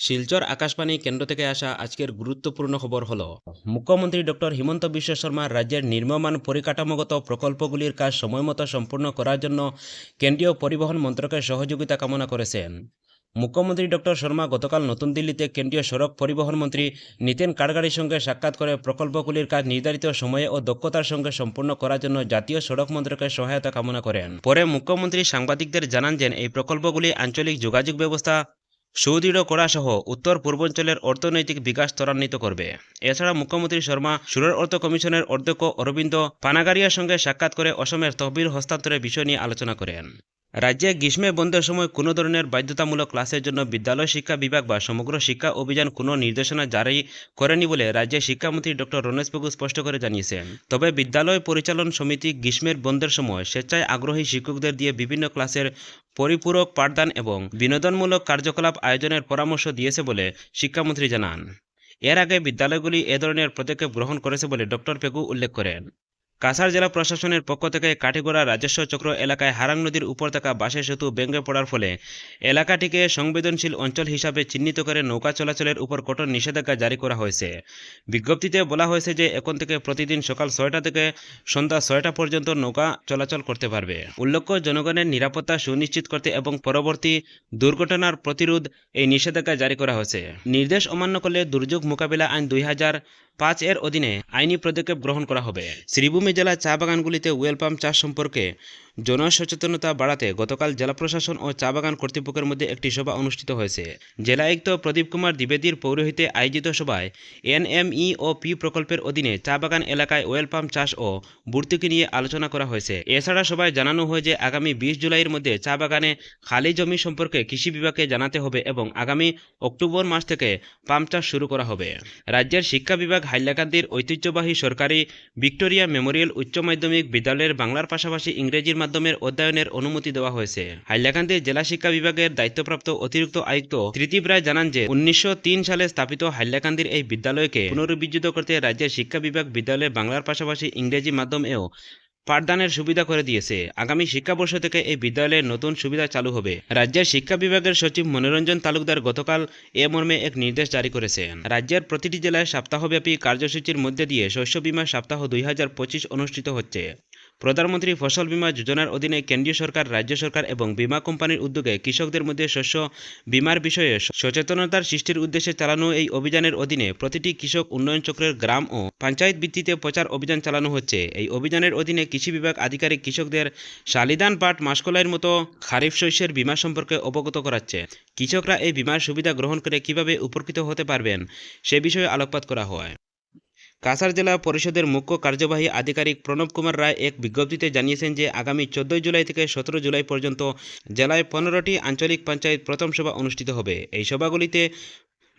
শিলচর আকাশবাণী কেন্দ্র থেকে আসা আজকের গুরুত্বপূর্ণ খবর হলো, মুখ্যমন্ত্রী ডক্টর হিমন্ত বিশ্ব শর্মা রাজ্যের নির্মমান পরিকাঠামোগত প্রকল্পগুলির কাজ সময়মতো সম্পূর্ণ করার জন্য কেন্দ্রীয় পরিবহন মন্ত্রকের সহযোগিতা কামনা করেছেন। মুখ্যমন্ত্রী ডক্টর শর্মা গতকাল নতুন দিল্লিতে কেন্দ্রীয় সড়ক পরিবহন মন্ত্রী নীতিন কাড়গাড়ির সঙ্গে সাক্ষাৎ করে প্রকল্পগুলির কাজ নির্ধারিত সময়ে ও দক্ষতার সঙ্গে সম্পূর্ণ করার জন্য জাতীয় সড়ক মন্ত্রকের সহায়তা কামনা করেন। পরে মুখ্যমন্ত্রী সাংবাদিকদের জানান যে, এই প্রকল্পগুলি আঞ্চলিক যোগাযোগ ব্যবস্থা সুদৃঢ় করা সহ উত্তর পূর্বাঞ্চলের অর্থনৈতিক বিকাশ ত্বরান্বিত করবে। এছাড়া মুখ্যমন্ত্রী শর্মা, সুরের অর্থ কমিশনের অধ্যক্ষ অরবিন্দ পানাগারিয়ার সঙ্গে সাক্ষাৎ করে অসমের তহবিল হস্তান্তরের বিষয় নিয়ে আলোচনা করেন। রাজ্যে গ্রীষ্মে বন্ধের সময় কোনো ধরনের বাধ্যতামূলক ক্লাসের জন্য বিদ্যালয় শিক্ষা বিভাগ বা সমগ্র শিক্ষা অভিযান কোনো নির্দেশনা জারি করেনি বলে রাজ্যের শিক্ষামন্ত্রী ডক্টর রমেশ বাবু স্পষ্ট করে জানিয়েছেন। তবে বিদ্যালয় পরিচালন সমিতি গ্রীষ্মের বন্ধের সময় স্বেচ্ছায় আগ্রহী শিক্ষকদের দিয়ে বিভিন্ন ক্লাসের পরিপূরক পাঠদান এবং বিনোদনমূলক কার্যকলাপ আয়োজনের পরামর্শ দিয়েছে বলে শিক্ষামন্ত্রী জানান। এর আগে বিদ্যালয়গুলি এ ধরনের পদক্ষেপ গ্রহণ করেছে বলে ডক্টর পেগু উল্লেখ করেন। কাছাড় জেলা প্রশাসনের পক্ষ থেকে কাঠিগড়া রাজস্ব চক্র এলাকায় হারাং নদীর উপর থাকা বাঁশের সেতু ভেঙে পড়ার ফলে এলাকাটিকে সংবেদনশীল অঞ্চল হিসাবে চিহ্নিত করে নৌকা চলাচলের উপর কঠোর নিষেধাজ্ঞা জারি করা হয়েছে। বিজ্ঞপ্তিতে বলা হয়েছে যে এখন থেকে প্রতিদিন সকাল ছয়টা থেকে সন্ধ্যা ছয়টা পর্যন্ত নৌকা চলাচল করতে পারবে। উল্লেখ্য, জনগণের নিরাপত্তা সুনিশ্চিত করতে এবং পরবর্তী দুর্ঘটনার প্রতিরোধ এই নিষেধাজ্ঞা জারি করা হয়েছে। নির্দেশ অমান্য করলে দুর্যোগ মোকাবিলা আইন দুই হাজার পাঁচ এর অধীনে আইনি পদক্ষেপ গ্রহণ করা হবে। শ্রীভূমি জেলার চা বাগানগুলিতে ওয়েল পাম্প চাষ সম্পর্কে জনসচেতনতা বাড়াতে গতকাল জেলা প্রশাসন ও চা বাগান কর্তৃপক্ষের মধ্যে একটি সভা অনুষ্ঠিত হয়েছে। জেলা আয়ুক্ত প্রদীপ কুমার দ্বিবেদীর পৌরোহিত্যে আয়োজিত সভায় এনএমই ও পি প্রকল্পের অধীনে চা বাগান এলাকায় ওয়েল পাম্প চাষ ও ভর্তুকি নিয়ে আলোচনা করা হয়েছে। এছাড়া সভায় জানানো হয় যে আগামী বিশ জুলাইয়ের মধ্যে চা বাগানে খালি জমি সম্পর্কে কৃষি বিভাগকে জানাতে হবে এবং আগামী অক্টোবর মাস থেকে পাম্প চাষ শুরু করা হবে। রাজ্যের শিক্ষা বিভাগ হাইলাকান্দির ঐতিহ্যবাহী সরকারি ভিক্টোরিয়া মেমোরিয়াল উচ্চ মাধ্যমিক বিদ্যালয়ের বাংলার পাশাপাশি ইংরেজির মাধ্যমের অধ্যয়নের অনুমতি দেওয়া হয়েছে। হাইলাকান্দি জেলা শিক্ষা বিভাগের দায়িত্বপ্রাপ্ত অতিরিক্ত আয়ুক্ত তৃতীপ রায় জানান যে, উনিশশো তিন সালে স্থাপিত হাইলাকান্দির এই বিদ্যালয়কে পুনরুজ্জীবিত করতে রাজ্যের শিক্ষা বিভাগ বিদ্যালয়ে বাংলার পাশাপাশি ইংরেজি মাধ্যমেও পাঠদানের সুবিধা করে দিয়েছে। আগামী শিক্ষাবর্ষ থেকে এই বিদ্যালয়ের নতুন সুবিধা চালু হবে। রাজ্যের শিক্ষা বিভাগের সচিব মনোরঞ্জন তালুকদার গতকাল এ মর্মে এক নির্দেশ জারি করেছেন। রাজ্যের প্রতিটি জেলায় সপ্তাহব্যাপী কার্যসূচির মধ্যে দিয়ে শস্য বিমা সপ্তাহ দুই হাজার পঁচিশ অনুষ্ঠিত হচ্ছে। প্রধানমন্ত্রী ফসল বীমা যোজনার অধীনে কেন্দ্রীয় সরকার, রাজ্য সরকার এবং বীমা কোম্পানির উদ্যোগে কৃষকদের মধ্যে শস্য বীমার বিষয়ে সচেতনতার সৃষ্টির উদ্দেশ্যে চালানো এই অভিযানের অধীনে প্রতিটি কৃষক উন্নয়ন চক্রের গ্রাম ও পঞ্চায়েত ভিত্তিতে প্রচার অভিযান চালানো হচ্ছে। এই অভিযানের অধীনে কৃষি বিভাগ আধিকারিক কৃষকদের শালিদান পাট, মাসকলাইয়ের মতো খারিফ শস্যের বীমা সম্পর্কে অবগত করাচ্ছে। কৃষকরা এই বীমার সুবিধা গ্রহণ করে কীভাবে উপকৃত হতে পারবেন সে বিষয়ে আলোকপাত করা হয়। কাছাড় জেলা পরিষদের মুখ্য কার্যবাহী আধিকারিক প্রণব কুমার রায় এক বিজ্ঞপ্তিতে জানিয়েছেন যে আগামী চোদ্দই জুলাই থেকে সতেরো জুলাই পর্যন্ত জেলায় পনেরোটি আঞ্চলিক পঞ্চায়েত প্রথম সভা অনুষ্ঠিত হবে। এই সভাগুলিতে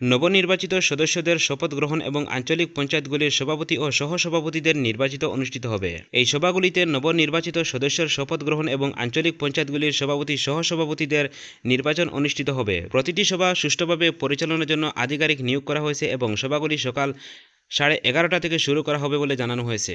নবনির্বাচিত সদস্যদের শপথ গ্রহণ এবং আঞ্চলিক পঞ্চায়েতগুলির সভাপতি ও সহসভাপতিদের নির্বাচিত অনুষ্ঠিত হবে। এই সভাগুলিতে নবনির্বাচিত সদস্যের শপথ গ্রহণ এবং আঞ্চলিক পঞ্চায়েতগুলির সভাপতি সহসভাপতিদের নির্বাচন অনুষ্ঠিত হবে। প্রতিটি সভা সুষ্ঠুভাবে পরিচালনার জন্য আধিকারিক নিয়োগ করা হয়েছে এবং সভাগুলি সকাল সাড়ে এগারোটা থেকে শুরু করা হবে বলে জানানো হয়েছে।